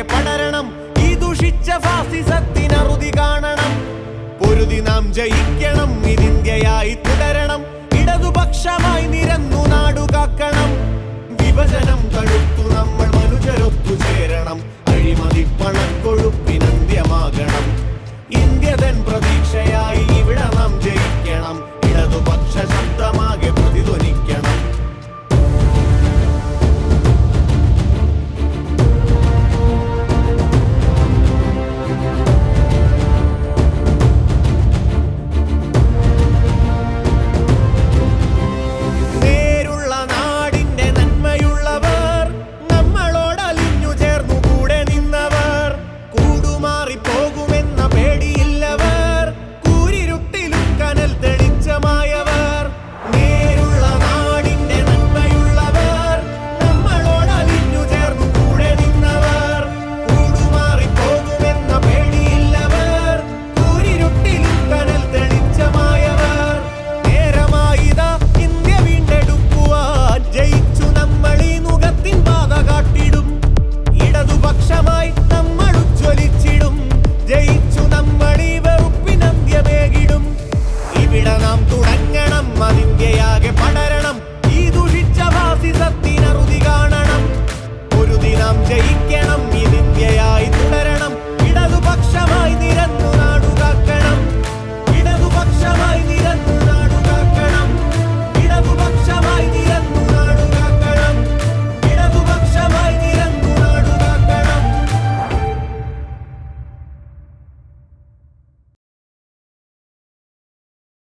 ഒഴികെ പടരണം. ഈ ദുഷിച്ച ഫാസിസത്തിനറുതി കാണണം. പൊരുതി നാം ജയിക്കണം. ഇതിന്ത്യയായി തുടരണം. ഇടതുപക്ഷമായി നിരന്നു നാടു കാക്കണം വിഭജനം കഴുത്തു നമ്മൾ മനുഷ്യരൊത്തു ചേരണം. അഴിമതി പണക്കൊഴുപ്പിനന്ത്യമാകണം ഇന്ത്യതൻ പ്രതി